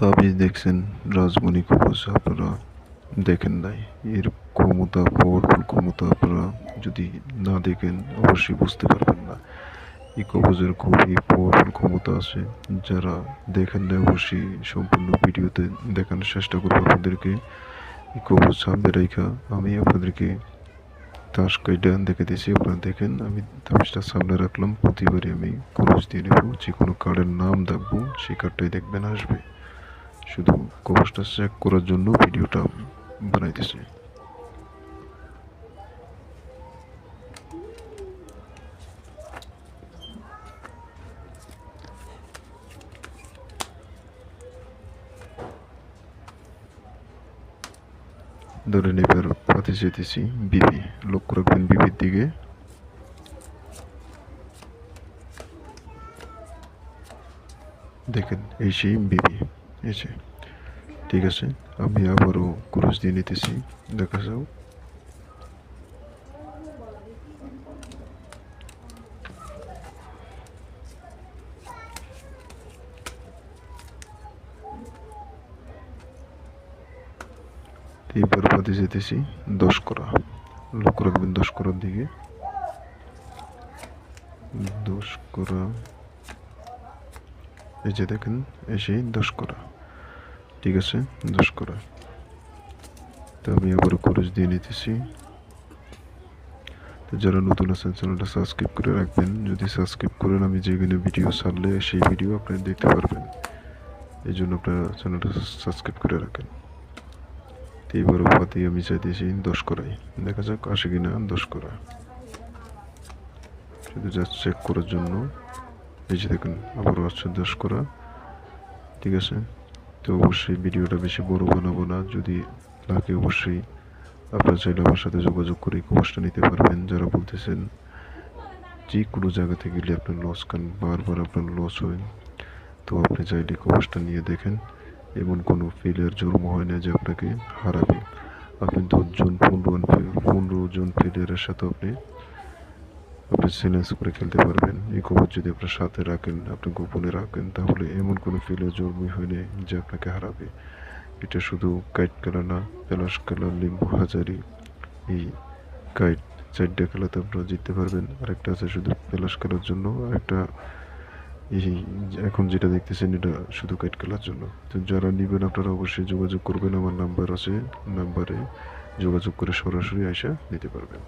তাবিজ দেখছেন রাজমণি কবচ আপনারা দেখেন নাই। এর ক্ষমতা পাওয়ারফুল ক্ষমতা আপনারা যদি না দেখেন, অবশ্যই বুঝতে পারবেন না। এই কবজের খুবই পাওয়ারফুল ক্ষমতা আছে। যারা দেখেন না অবশ্যই সম্পূর্ণ ভিডিওতে দেখানোর চেষ্টা করব আপনাদেরকে। এই কবজ সামনে রেখা, আমি আপনাদেরকে তাস কাইডা দেখে দিয়েছি, আপনারা দেখেন। আমি তাবিজটা সামনে রাখলাম, প্রতিবারই আমি কবজ দিয়ে নেব। যে কোনো কার্ডের নাম দেখব, সেই কার্ডটাই দেখবেন, আসবে। শুধু কবজটা চেক করার জন্য ভিডিওটা বানাইতেছি। ধরে এবার পাতে যেতেছি, বিবি লক্ষ্য রাখবেন বিবির দিকে। দেখেন, এই সেই বিবি। ঠিক আছে, আমি আবারও ক্রুশ দিয়ে নিতেছি, দেখা যাও। এবার বাদে যেতেছি দশ করা লক্ষ্য রাখবেন দশ করার দিকে। দশ করা এই যে দেখেন এসে দশ করা ঠিক আছে দশ করা। তো আমি আবার খরচ দিয়ে নিতেছি। তো যারা নতুন আছেন, চ্যানেলটা সাবস্ক্রাইব করে রাখবেন। যদি সাবস্ক্রাইব করেন, আমি যেখানে ভিডিও ছাড়লে সেই ভিডিও আপনারা দেখতে পারবেন। এই জন্য আপনারা চ্যানেলটা সাবস্ক্রাইব করে রাখেন। তো এইবার উপাধি আমি চাইতেছি দশ করাই। দেখা যাক, আসে কিনা দশ করা। শুধু জাস্ট চেক করার জন্য। এই যে দেখুন, আবারও আসছে দশ করা। ঠিক আছে? তো অবশ্যই ভিডিওটা বেশি বড় বানাবো না। যদি লাগে অবশ্যই আপনারা চাইলে আমার সাথে যোগাযোগ করে কবচটা নিতে পারবেন। যারা বলতেছেন যে কোনো জায়গা থেকে গেলে আপনার লস খান বারবার আপনার লস হয়। তো আপনি চাইলে কবচটা নিয়ে দেখেন। এমন কোনো ফেলিয়ার জন্ম হয় না যে আপনাকে হারাবে। আপনি দশজন পনেরো পনেরো জন ফেলিয়ারের সাথে আপনি আপনি চ্যালেঞ্জ করে খেলতে পারবেন। এই কবচ যদি আপনার সাথে রাখেন, আপনি গোপনে রাখেন, তাহলে এমন কোনো ফিলের জন্মই হয়নি যে আপনাকে হারাবে। এটা শুধু কাইট খেলা না পলাশ খেলা, লিম্বু হাজারি, এই কাইট চারটা খেলাতে আপনারা জিততে পারবেন। আরেকটা আছে শুধু পলাশ খেলার জন্য, আরেকটা এই এখন যেটা দেখতেছেন, এটা শুধু কাইট খেলার জন্য। তো যারা নেবেন আপনারা অবশ্যই যোগাযোগ করবেন। আমার নাম্বার আছে নাম্বারে যোগাযোগ করে সরাসরি আইসা নিতে পারবেন।